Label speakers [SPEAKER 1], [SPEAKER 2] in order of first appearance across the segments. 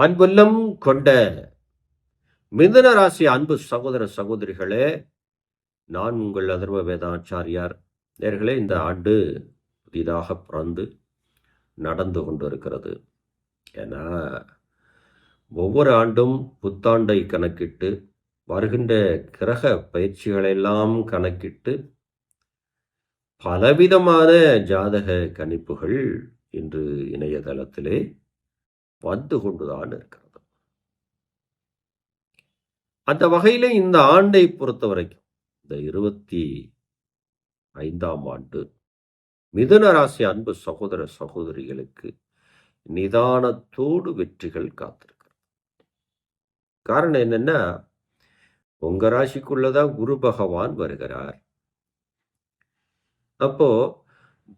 [SPEAKER 1] அன்புள்ளம் கொண்ட மிதுன ராசி அன்பு சகோதர சகோதரிகளே நான் உங்கள் அதர்வ வேதாச்சாரியார் நேர்களே இந்த ஆண்டு புதிதாக பிறந்து நடந்து கொண்டிருக்கிறது. ஏன்னா ஒவ்வொரு ஆண்டும் புத்தாண்டை கணக்கிட்டு வருகின்ற கிரக பயிற்சிகளெல்லாம் கணக்கிட்டு பலவிதமான ஜாதக கணிப்புகள் இன்று இணையதளத்திலே வந்து கொண்டுதான் இருக்கிறது. அந்த வகையில இந்த ஆண்டை பொறுத்த வரைக்கும் இந்த இருபத்தி ஐந்தாம் ஆண்டு மிதுன ராசி அன்பு சகோதர சகோதரிகளுக்கு நிதானத்தோடு வெற்றிகள் காத்திருக்கிறது. காரணம் என்னன்னா உங்க ராசிக்குள்ளதான் குரு பகவான் வருகிறார். அப்போ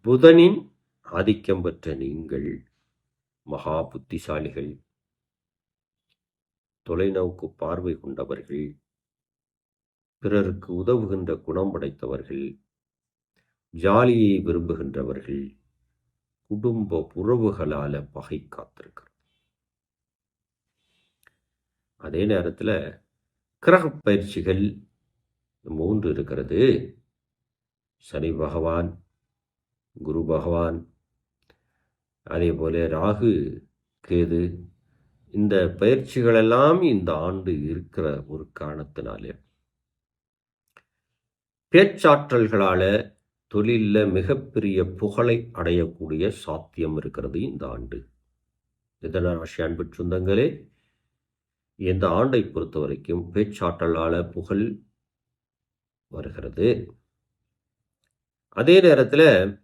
[SPEAKER 1] புதனின் ஆதிக்கம் பெற்ற நீங்கள் மகா புத்திசாலிகள் தொலைநோக்கு பார்வை கொண்டவர்கள் பிறருக்கு உதவுகின்ற குணம் படைத்தவர்கள் ஜாலியை விரும்புகின்றவர்கள் குடும்ப உறவுகளால பகை காத்திருக்கிறது அதே நேரத்தில் கிரக பயிற்சிகள் மூன்று இருக்கிறது. சனி பகவான் குரு பகவான் அதே போல ராகு கேது இந்த பயிற்சிகளெல்லாம் இந்த ஆண்டு இருக்கிற ஒரு காரணத்தினாலே. பேச்சாற்றல்களால தொழிலில் மிகப்பெரிய புகழை அடையக்கூடிய சாத்தியம் இருக்கிறது இந்த ஆண்டு. மிதனராசி அன்பு சொந்தங்களே இந்த ஆண்டை பொறுத்த வரைக்கும் பேச்சாற்றலால் புகழ் வருகிறது. அதே நேரத்தில்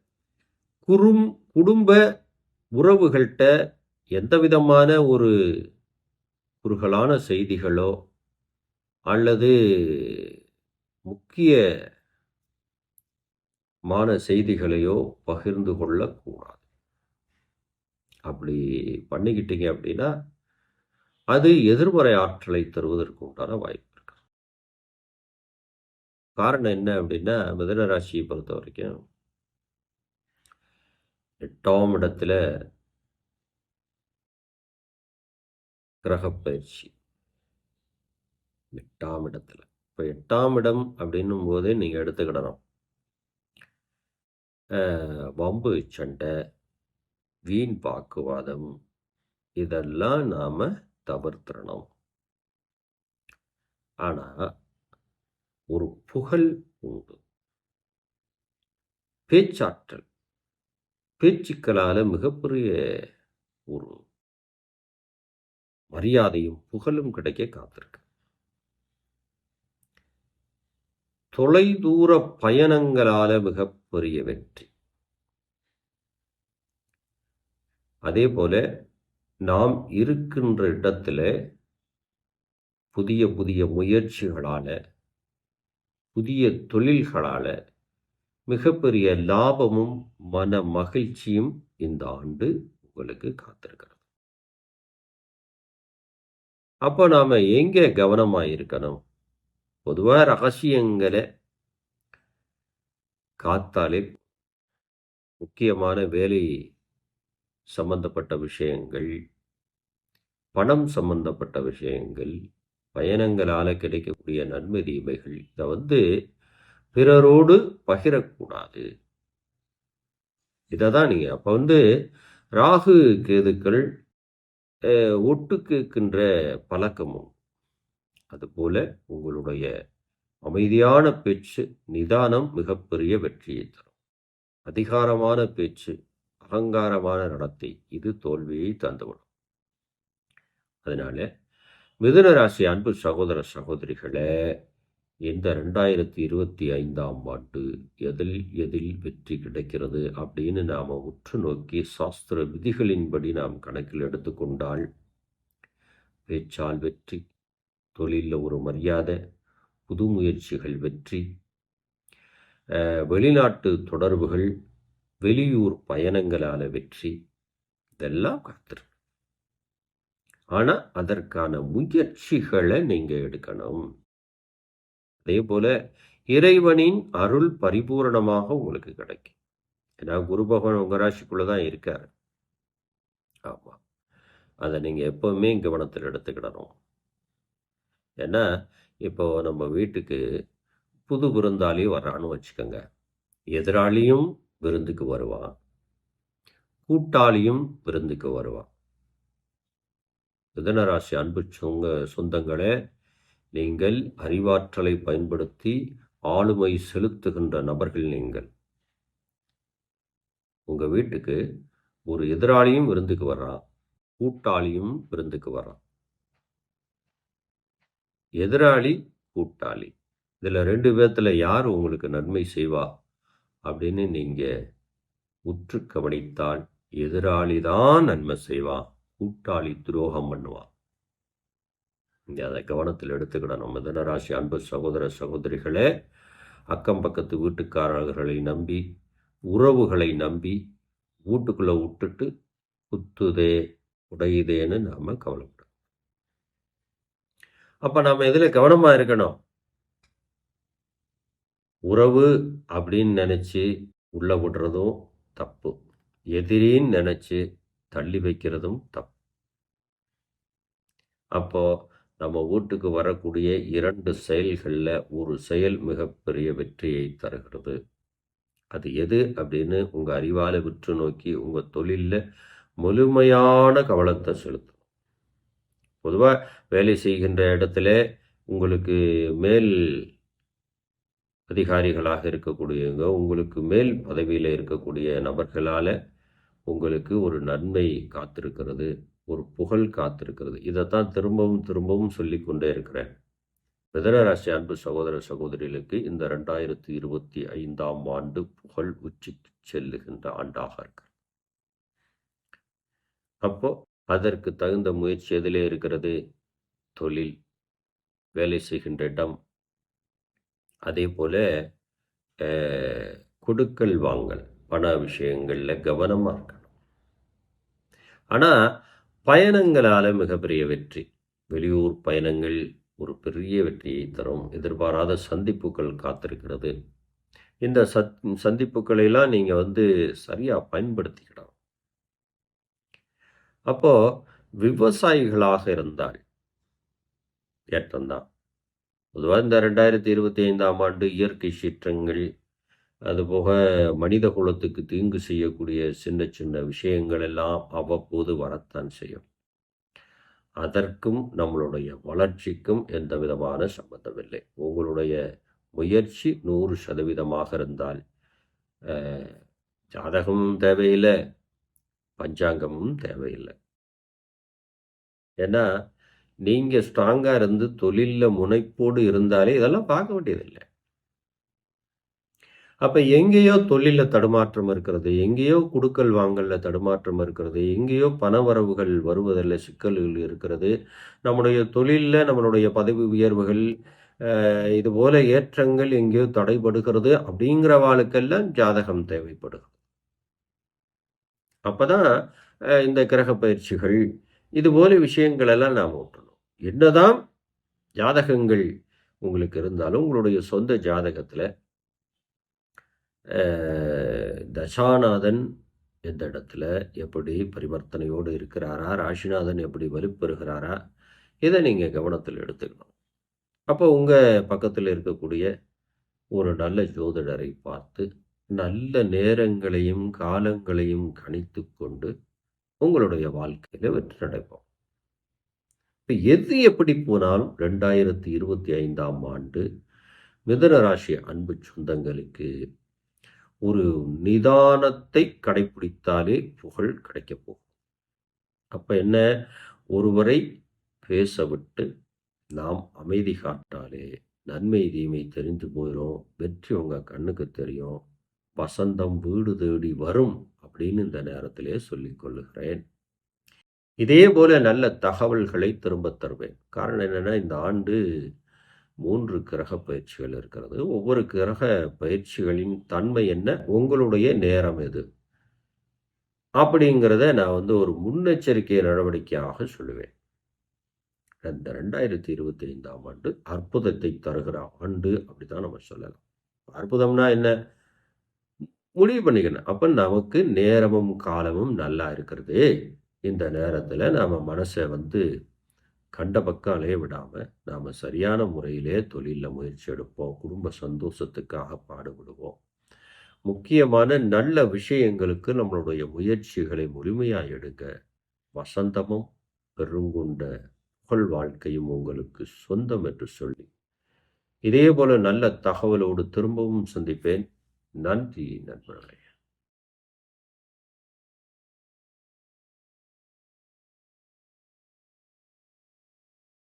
[SPEAKER 1] குறும் குடும்ப உறவுகள்கிட்ட எந்த விதமான ஒரு குறுகலான செய்திகளோ அல்லது முக்கிய மான செய்திகளையோ பகிர்ந்து கொள்ளக்கூடாது. அப்படி பண்ணிக்கிட்டீங்க அப்படின்னா அது எதிர்மறை ஆற்றலை தருவதற்கு உண்டான வாய்ப்பு இருக்கு. காரணம் என்ன அப்படின்னா மிதனராசியை பொறுத்த வரைக்கும் எட்டாம் இடத்துல கிரகப்பயிற்சி. எட்டாம் இடத்துல. இப்போ எட்டாம் இடம் அப்படின்னும் போதே நீங்கள் எடுத்துக்கிடணும். வம்பு சண்டை வீண் வாக்குவாதம் இதெல்லாம் நாம் தவிர்த்திடணும். ஆனால் ஒரு புகழ் உண்டு. பேச்சாற்றல். பேச்சுக்களால் மிகப்பெரிய ஒரு மரியாதையும் புகழும் கிடைக்க காத்திருக்கு. தொலைதூர பயணங்களால மிகப்பெரிய வெற்றி. அதே போல நாம் இருக்கின்ற இடத்துல புதிய புதிய முயற்சிகளால புதிய தொழில்களால மிகப்பெரிய லாபமும் மன மகிழ்ச்சியும் இந்த ஆண்டு உங்களுக்கு காத்திருக்கிறது. அப்போ நாம் எங்கே கவனமாக இருக்கணும்? பொதுவாக ரகசியங்களை காத்தாலே முக்கியமான வேலை சம்பந்தப்பட்ட விஷயங்கள் பணம் சம்பந்தப்பட்ட விஷயங்கள் பயணங்களால் கிடைக்கக்கூடிய நன்மை தீமைகள் இதை வந்து பிறரோடு பகிரக்கூடாது. இதை தான் நீங்கள் அப்போ வந்து ராகு கேதுக்கள் ஒட்டு கேட்கின்ற பழக்கமும். அதுபோல உங்களுடைய அமைதியான பேச்சு நிதானம் மிகப்பெரிய வெற்றியை தரும். அதிகாரமான பேச்சு அகங்காரமான நடத்தை இது தோல்வியை தந்துவிடும். அதனால மிதுன ராசி அன்பு சகோதர சகோதரிகளை இந்த ரெண்டாயிரத்தி இருபத்தி ஐந்தாம் ஆண்டு எதில் எதில் வெற்றி கிடைக்கிறது அப்படின்னு நாம் உற்று நோக்கி சாஸ்திர விதிகளின்படி நாம் கணக்கில் எடுத்துக்கொண்டால் பேச்சால் வெற்றி தொழிலில் ஒரு மரியாதை புது முயற்சிகள் வெற்றி வெளிநாட்டு தொடர்புகள் வெளியூர் பயணங்களால் வெற்றி இதெல்லாம் காத்திருக்கு ஆனால் அதற்கான முயற்சிகளை நீங்கள் எடுக்கணும். அதே போல இறைவனின் அருள் பரிபூரணமாக உங்களுக்கு கிடைக்கும். ஏன்னா குரு பகவான் உங்க ராசிக்குள்ளே தான் இருக்கார். ஆமா. அதை நீங்கள் எப்போவுமே கவனத்தில் எடுத்துக்கிடணும். ஏன்னா இப்போ நம்ம வீட்டுக்கு புது விருந்தாளி வர்றான்னு வச்சுக்கோங்க. எதிராளியும் விருந்துக்கு வருவான். கூட்டாளியும் விருந்துக்கு வருவான். மிதனராசி அன்பு சொங்க சொந்தங்களே நீங்கள் அறிவாற்றலை பயன்படுத்தி ஆளுமை செலுத்துகின்ற நபர்கள் நீங்கள். உங்கள் வீட்டுக்கு ஒரு எதிராளியும் விருந்துக்கு வர்றான் கூட்டாளியும் விருந்துக்கு வர்றான் எதிராளி கூட்டாளி. இதில் ரெண்டு பேர்த்தில் யார் உங்களுக்கு நன்மை செய்வா அப்படின்னு நீங்கள் உற்று கவனித்தால் எதிராளி தான் நன்மை செய்வான் கூட்டாளி துரோகம் பண்ணுவான் இங்கே அதை கவனத்தில் எடுத்துக்கிடணும். மிதனராசி அன்பு சகோதர சகோதரிகளே அக்கம் பக்கத்து வீட்டுக்காரர்களை நம்பி உறவுகளை நம்பி வீட்டுக்குள்ளே விட்டுட்டு குத்துதே உடையுதேன்னு நாம் கவலைப்படணும். அப்போ நாம் எதில் கவனமாக இருக்கணும்? உறவு அப்படின்னு நினச்சி உள்ள விடுறதும் தப்பு. எதிரின்னு நினச்சி தள்ளி வைக்கிறதும் தப்பு. அப்போது நம்ம வீட்டுக்கு வரக்கூடிய இரண்டு செயல்களில் ஒரு செயல் மிகப்பெரிய வெற்றியை தருகிறது. அது எது அப்படின்னு உங்கள் அறிவால் விற்று நோக்கி உங்கள் தொழிலில் முழுமையான கவனத்தை செலுத்தும். பொதுவாக வேலை செய்கின்ற இடத்துல உங்களுக்கு மேல் அதிகாரிகளாக இருக்கக்கூடியவங்க உங்களுக்கு மேல் பதவியில் இருக்கக்கூடிய நபர்களால் உங்களுக்கு ஒரு நன்மை காத்திருக்கிறது. ஒரு புகழ் காத்திருக்கிறது. இதைத்தான் திரும்பவும் திரும்பவும் சொல்லி கொண்டே இருக்கிறேன் மிதனராசி அன்பு சகோதர சகோதரிகளுக்கு இந்த ரெண்டாயிரத்தி இருபத்தி ஐந்தாம் ஆண்டு புகழ் உச்சிக்கு செல்லுகின்ற ஆண்டாக இருக்கிறது அப்போ அதற்கு தகுந்த முயற்சி எதிலே இருக்கிறது? தொழில் வேலை செய்கின்ற இடம். அதே போல கொடுக்கல் வாங்கல் பண விஷயங்களில் கவனமாக இருக்கணும். ஆனால் பயணங்களால் மிகப்பெரிய வெற்றி. வெளியூர் பயணங்கள் ஒரு பெரிய வெற்றியை தரும். எதிர்பாராத சந்திப்புகள் காத்திருக்கிறது. இந்த சத் சந்திப்புகளெல்லாம் நீங்கள் வந்து சரியாக பயன்படுத்திக்கலாம் அப்போ விவசாயிகளாக இருந்தால் ஏற்றம்தான். பொதுவாக இந்த ரெண்டாயிரத்தி இருபத்தி ஐந்தாம் ஆண்டு இயற்கை சீற்றங்கள் அதுபோக மனித குலத்துக்கு தீங்கு செய்யக்கூடிய சின்ன சின்ன விஷயங்கள் எல்லாம் அவ்வப்போது வரத்தான் செய்யும். அதற்கும் நம்மளுடைய வளர்ச்சிக்கும் எந்த விதமான சம்பந்தமில்லை உங்களுடைய முயற்சி நூறு சதவீதமாக இருந்தால் ஜாதகமும் தேவையில்லை பஞ்சாங்கமும் தேவையில்லை. ஏன்னா நீங்கள் ஸ்ட்ராங்காக இருந்து தொழிலில் முனைப்போடு இருந்தாலே இதெல்லாம் பார்க்க வேண்டியதில்லை. அப்போ எங்கேயோ தொழிலில் தடுமாற்றம் இருக்கிறது எங்கேயோ குடுக்கல் வாங்கலில் தடுமாற்றம் இருக்கிறது எங்கேயோ பணவரவுகள் வருவதில் சிக்கல்கள் இருக்கிறது. நம்முடைய தொழிலில் நம்மளுடைய பதவி உயர்வுகள் இது போல ஏற்றங்கள் எங்கேயோ தடைபடுகிறது அப்படிங்கிற வாழ்க்கெல்லாம் ஜாதகம் தேவைப்படுகிறது. அப்போதான் இந்த கிரக பயிற்சிகள் இது போல விஷயங்களெல்லாம் நாம் ஓட்டணும். என்னதான் ஜாதகங்கள் உங்களுக்கு இருந்தாலும் உங்களுடைய சொந்த ஜாதகத்தில் தசாநாதன் எந்த இடத்துல எப்படி பரிவர்த்தனையோடு இருக்கிறாரா? ராசிநாதன் எப்படி வலுப்பெறுகிறாரா இதை நீங்கள் கவனத்தில் எடுத்துக்கணும். அப்போ உங்கள் பக்கத்தில் இருக்கக்கூடிய ஒரு நல்ல ஜோதிடரை பார்த்து நல்ல நேரங்களையும் காலங்களையும் கணித்து கொண்டு உங்களுடைய வாழ்க்கையில் வெற்றி நடைப்போம் இப்போ எது எப்படி போனாலும் ரெண்டாயிரத்தி இருபத்தி ஐந்தாம் ஆண்டு மிதன ராசி அன்பு சொந்தங்களுக்கு ஒரு நிதானத்தை கடைப்பிடித்தாலே புகழ் கிடைக்கப் போகும். அப்போ என்ன? ஒருவரை பேச விட்டு நாம் அமைதி காட்டாலே நன்மை தீமை தெரிந்து போயிடும் வெற்றி உங்கள் கண்ணுக்கு தெரியும் வசந்தம் வீடு தேடி வரும் அப்படின்னு இந்த நேரத்திலே சொல்லிக் கொள்ளுகிறேன். இதே போல நல்ல தகவல்களை திரும்பத் தருவேன். காரணம் என்னென்னா இந்த ஆண்டு மூன்று கிரக பயிற்சிகள் இருக்கிறது. ஒவ்வொரு கிரக பயிற்சிகளின் தன்மை என்ன? உங்களுடைய நேரம் எது? அப்படிங்கிறத நான் வந்து ஒரு முன்னெச்சரிக்கை நடவடிக்கையாக சொல்லுவேன். இந்த ரெண்டாயிரத்தி இருபத்தி ஐந்தாம் ஆண்டு அற்புதத்தை தருகிற ஆண்டு அப்படிதான் நம்ம சொல்லலாம். அற்புதம்னா என்ன? முடிவு பண்ணிக்கணும். அப்போ நமக்கு நேரமும் காலமும் நல்லா இருக்கிறது. இந்த நேரத்தில் நாம் மனசை வந்து கண்ட பக்கம் அலைய விடாமல் நாம் சரியான முறையிலே தொழிலில் முயற்சி எடுப்போம். குடும்ப சந்தோஷத்துக்காக பாடுபடுவோம். முக்கியமான நல்ல விஷயங்களுக்கு நம்மளுடைய முயற்சிகளை முழுமையாக எடுக்க வசந்தமும் பெருங்குண்ட புகழ் வாழ்க்கையும் உங்களுக்கு சொந்தம் என்று சொல்லி. இதே போல நல்ல தகவலோடு திரும்பவும் சந்திப்பேன். நன்றி நண்பர்களே.